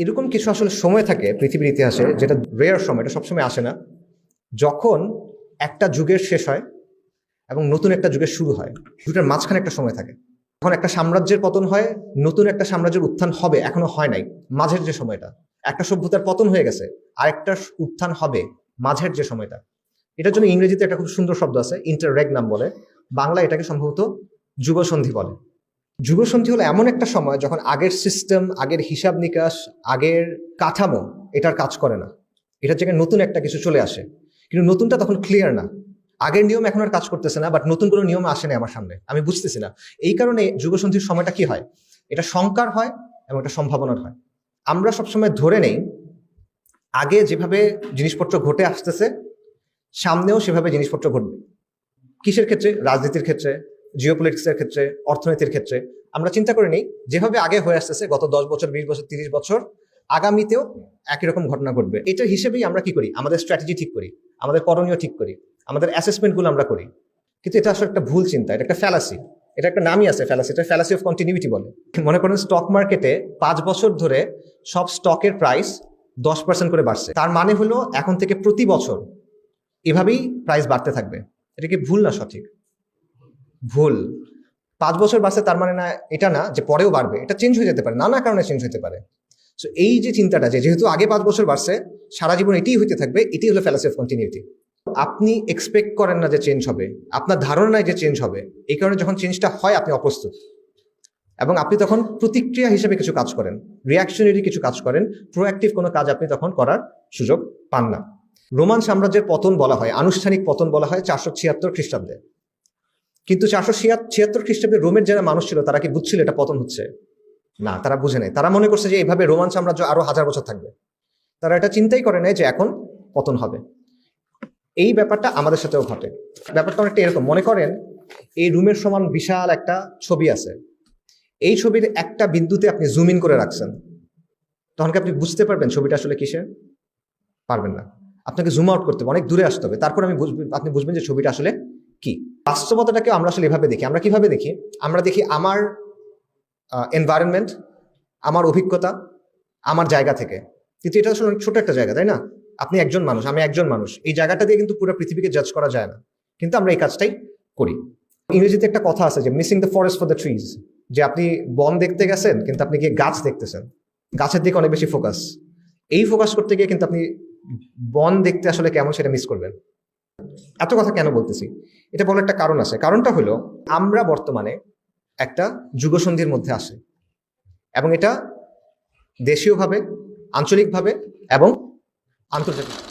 এরকম কিছু আসলে সময় থাকে পৃথিবীর ইতিহাসে যেটা রেয়ার সময়, এটা সবসময় আসে না। যখন একটা যুগের শেষ হয় এবং নতুন একটা যুগের শুরু হয় দুটার মাঝখানে একটা সময় থাকে। যখন একটা সাম্রাজ্যের পতন হয়, নতুন একটা সাম্রাজ্যের উত্থান হবে, এখনও হয় নাই, মাঝের যে সময়টা। একটা সভ্যতার পতন হয়ে গেছে, আরেকটা উত্থান হবে, মাঝের যে সময়টা। এটার জন্য ইংরেজিতে একটা খুব সুন্দর শব্দ আছে ইন্টাররেগ নাম বলে। বাংলা এটাকে সম্ভবত যুগসন্ধি বলে। যুগসন্ধি হলো এমন একটা সময় যখন আগের সিস্টেম আগের হিসাব নিকাশ, আগের কাঠামো এটার কাজ করে না। এটার জায়গায় নতুন একটা কিছু চলে আসে। কিন্তু নতুনটা তখন ক্লিয়ার না। আগের নিয়ম এখন আর কাজ করতেছে না বাট নতুন কোনো নিয়ম আসে না আমার সামনে। আমি বুঝতেছি না। এই কারণে যুগসন্ধির সময়টা কি হয়? এটা শঙ্কার হয় এবং এটা সম্ভাবনার হয়। আমরা সবসময় ধরে নেই, আগে যেভাবে জিনিসপত্র ঘটে আসতেছে, সামনেও সেভাবে জিনিসপত্র ঘটবে। কিসের ক্ষেত্রে? রাজনীতির ক্ষেত্রে জিওপলিটিক্সের ক্ষেত্রে, অর্থনীতির ক্ষেত্রে, আমরা চিন্তা করে নিই যেভাবে আগে হয়ে আসতেছে গত দশ বছর, বিশ বছর, তিরিশ বছর, আগামীতেও একই রকম ঘটনা ঘটবে। এটা হিসেবেই আমরা কি করি? আমাদের স্ট্র্যাটেজি ঠিক করি, আমাদের করণীয় ঠিক করি, আমাদের অ্যাসেসমেন্টগুলো আমরা করি। কিন্তু এটা আসলে একটা ভুল চিন্তা, এটা একটা ফ্যালাসি এটা একটা নামই আছে ফ্যালাসি এটা ফ্যালাসি অফ কন্টিনিউটি বলে। মনে করেন স্টক মার্কেটে পাঁচ বছর ধরে সব স্টকের প্রাইস দশ পার্সেন্ট করে বাড়ছে। তার মানে হলো এখন থেকে প্রতি বছর এভাবেই প্রাইস বাড়তে থাকবে। এটা কি ভুল না সঠিক? ভুল। পাঁচ বছর বাড়ছে তার মানে না, এটা না যে পরেও বাড়বে, এটা চেঞ্জ হয়ে যেতে পারে, নানা কারণে চেঞ্জ হতে পারে। সো এই যে চিন্তাটা যে যেহেতু আগে পাঁচ বছর বাড়ছে সারা জীবন এটাই হইতে থাকবে, এটি হলো ফ্যালাসি অফ কন্টিনিউটি আপনি এক্সপেক্ট করেন না যে চেঞ্জ হবে, আপনার ধারণা নাই যে চেঞ্জ হবে, এই কারণে যখন চেঞ্জটা হয়, আপনি অপ্রস্তুত। এবং আপনি তখন প্রতিক্রিয়া হিসেবে কিছু কাজ করেন রিয়াকশনারি কিছু কাজ করেন প্রোঅ্যাক্টিভ কোনো কাজ আপনি তখন করার সুযোগ পান না। রোমান সাম্রাজ্যের পতন বলা হয়, আনুষ্ঠানিক পতন বলা হয় চারশো ছিয়াত্তর খ্রিস্টাব্দে। কিন্তু চারশো ছিয়াত্তর খ্রিস্টাব্দে রোমের যারা মানুষ ছিল, তারা কি বুঝছিল এটা পতন হচ্ছে? না, তারা বুঝে নেয় তারা মনে করছে যে এইভাবে রোমান সাম্রাজ্য আরও হাজার বছর থাকবে। তারা এটা চিন্তাই করে নেয় যে এখন পতন হবে। এই ব্যাপারটা আমাদের সাথেও ঘটে। ব্যাপারটা অনেকটা এরকম। মনে করেন, এই রুমের সমান বিশাল একটা ছবি আছে। এই ছবির একটা বিন্দুতে আপনি জুম ইন করে রাখছেন। তখন কি আপনি বুঝতে পারবেন ছবিটা আসলে কিসের? পারবেন না। আপনাকে জুম আউট করতে হবে, অনেক দূরে আসতে হবে। তারপর আমি বুঝবেন আপনি বুঝবেন যে ছবিটা আসলে কি। বাস্তবতাটাকে আমরা আসলে এভাবে দেখি। আমরা কীভাবে দেখি? আমরা দেখি আমার এনভায়রনমেন্ট আমার অভিজ্ঞতা, আমার জায়গা থেকে। কিন্তু এটা আসলে ছোট একটা জায়গা, তাই না? আপনি একজন মানুষ, আমি একজন মানুষ। এই জায়গাটা দিয়ে কিন্তু পুরো পৃথিবীকে জাজ করা যায় না। কিন্তু আমরা এই কাজটাই করি। ইংরেজিতে একটা কথা আছে যে missing the forest for the trees যে আপনি বন দেখতে গেছেন, কিন্তু আপনি গিয়ে গাছ দেখতেছেন। গাছের দিকে অনেক বেশি ফোকাস এই ফোকাস করতে গিয়ে কিন্তু আপনি বন দেখতে আসলে কেমন সেটা মিস করবেন। এত কথা কেন বলতেছি? এটা বলার একটা কারণ আছে। কারণটা হলো, আমরা বর্তমানে একটা যুগসন্ধির মধ্যে আসে এবং এটা দেশীয়ভাবে, আঞ্চলিকভাবে এবং আন্তর্জাতিক